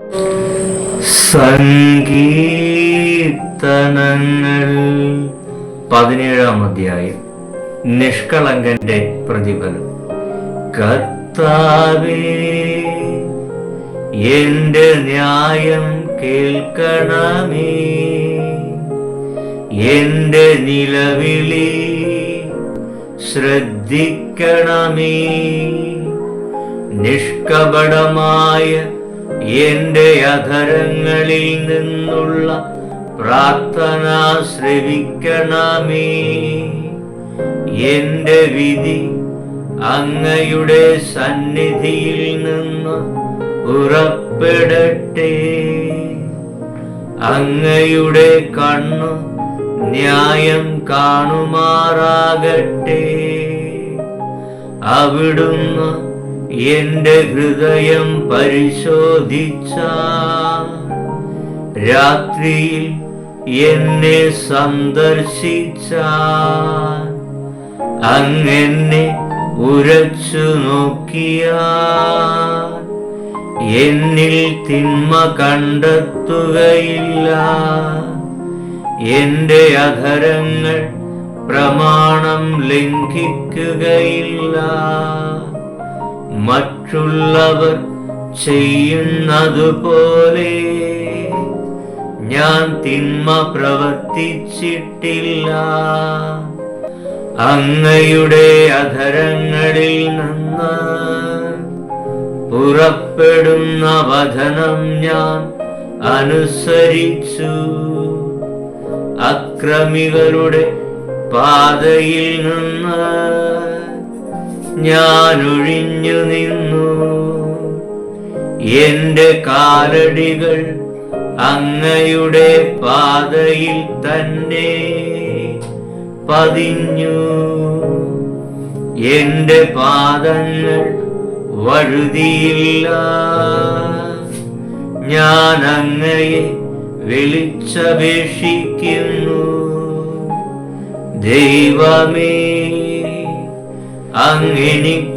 സങ്കീർത്തനങ്ങൾ പതിനേഴാം അധ്യായം. നിഷ്കളങ്കന്റെ പ്രതിഫലം. കർത്താവേ എന്റെ ന്യായം കേൾക്കണമേ. എന്റെ നിലവിളി ശ്രദ്ധിക്കണമേ. നിഷ്കപടമായ എന്റെ അധരങ്ങളിൽ നിന്നുള്ള പ്രാർത്ഥന ശ്രവിക്കണമേ. എന്റെ വിധി അങ്ങയുടെ സന്നിധിയിൽ നിന്ന് പുറപ്പെടട്ടെ. അങ്ങയുടെ കണ്ണു ന്യായം കാണുമാറാകട്ടെ. അവിടുന്ന് എന്റെ ഹൃദയം പരിശോധിച്ച രാത്രിയിൽ എന്നെ സന്ദർശിച്ച അങ്ങനെ ഉരച്ചു നോക്കിയ എന്നിൽ തിന്മ കണ്ടെത്തുകയില്ല. എന്റെ അധരങ്ങൾ പ്രമാണം ലംഘിക്കുകയില്ല. മറ്റുള്ളവർ ചെയ്യുന്നതുപോലെ ഞാൻ തിന്മ പ്രവർത്തിച്ചിട്ടില്ല. അങ്ങയുടെ അധരങ്ങളിൽ നിന്ന് പുറപ്പെടുന്ന വചനം ഞാൻ അനുസരിച്ചു. അക്രമികളുടെ പാതയിൽ നിന്ന് ഞാൻ ഒഴിഞ്ഞു നിന്നു. എന്റെ കാലടികൾ അങ്ങയുടെ പാതയിൽ തന്നെ പതിഞ്ഞു. എന്റെ പാദങ്ങൾ വഴുതിയില്ല. ഞാൻ അങ്ങയെ വിളിച്ചപേക്ഷിക്കുന്നു. ദൈവമേ അങ്ങെനിക്കുത്തരമരുളും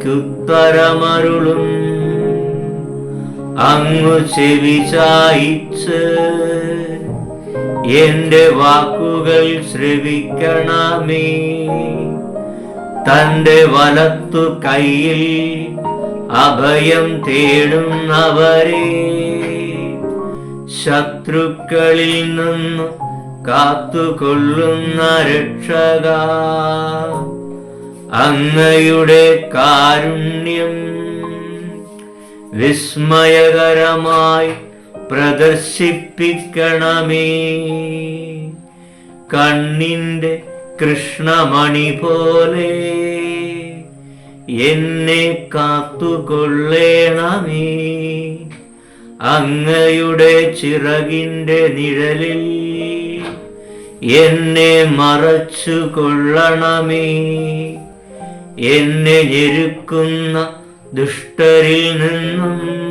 അങ്ങു ചെവി ചായിച്ച് എന്റെ വാക്കുകൾ ശ്രവിക്കണമേ. തന്റെ വലത്തു കയ്യിൽ അഭയം തേടുന്നവരെ. ശത്രുക്കളിൽ നിന്ന് കാത്തുകൊള്ളുന്ന രക്ഷക അങ്ങയുടെ കാരുണ്യം വിസ്മയകരമായി പ്രദർശിപ്പിക്കണമേ. കണ്ണിന്റെ കൃഷ്ണമണി പോലെ എന്നെ കാത്തുകൊള്ളേണമേ. അങ്ങയുടെ ചിറകിന്റെ നിഴലിൽ എന്നെ മറച്ചു കൊള്ളണമേ എന്നെ ഞെരുക്കുന്ന ദുഷ്ടരിൽ നിന്നും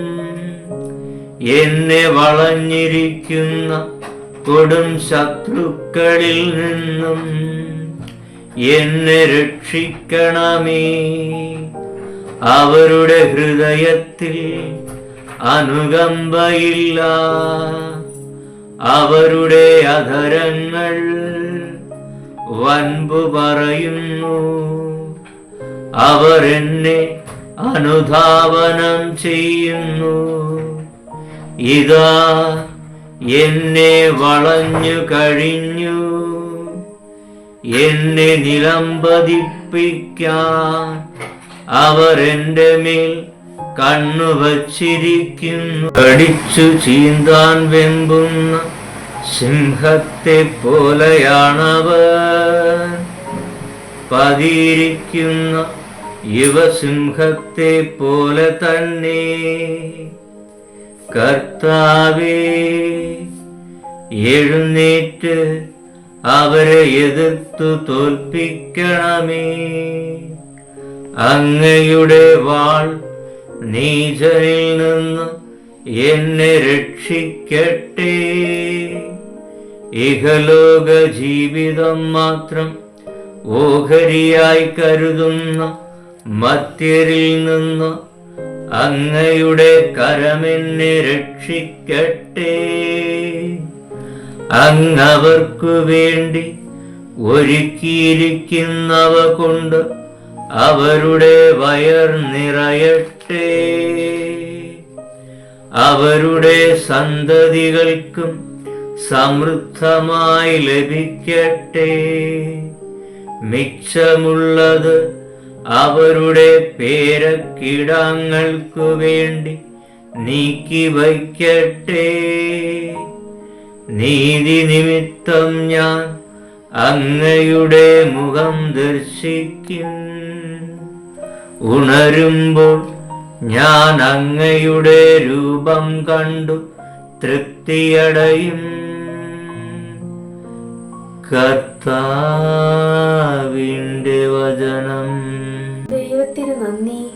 എന്നെ വളഞ്ഞിരിക്കുന്ന കൊടും ശത്രുക്കളിൽ നിന്നും എന്നെ രക്ഷിക്കണമേ. അവരുടെ ഹൃദയത്തിൽ അനുകമ്പയില്ല. അവരുടെ അധരങ്ങൾ വൻപു പറയുന്നു. അവർ എന്നെ അനുധാവനം ചെയ്യുന്നു. ഇതാ എന്നെ വളഞ്ഞു കഴിഞ്ഞു. എന്നെ നിലംപതിപ്പിക്കാൻ അവർ എന്റെ മേൽ കണ്ണു വച്ചിരിക്കുന്നു. കടിച്ചു ചീന്താൻ വെമ്പുന്ന സിംഹത്തെ പോലെയാണവർ. പതിയിരിക്കുന്ന യുവസിംഹത്തെ പോലെ തന്നെ. കർത്താവേ എഴുന്നേറ്റ് അവരെ എതിർത്തു തോൽപ്പിക്കണമേ. അങ്ങയുടെ വാൾ നീചരിൽ നിന്ന് എന്നെ രക്ഷിക്കട്ടെ. ഇഹലോക ജീവിതം മാത്രം ഓഹരിയായി കരുതുന്ന മത്യരിൽ നിന്ന് അങ്ങയുടെ കരമെന്നെ രക്ഷിക്കട്ടെ. അങ്ങവർക്കു വേണ്ടി ഒരുക്കിയിരിക്കുന്നവ കൊണ്ട് അവരുടെ വയർ നിറയട്ടെ. അവരുടെ സന്തതികൾക്കും സമൃദ്ധമായി ലഭിക്കട്ടെ. മിച്ചമുള്ളത് അവരുടെ പേരക്കിടാങ്ങൾക്കു വേണ്ടി നീക്കി വയ്ക്കട്ടെ. നീതി നിമിത്തം ഞാൻ അങ്ങയുടെ മുഖം ദർശിക്കും. ഉണരുമ്പോൾ ഞാൻ അങ്ങയുടെ രൂപം കണ്ടു തൃപ്തിയടയും. കർത്താവിന്റെ വചനം ദൈവത്തിന് നന്ദി.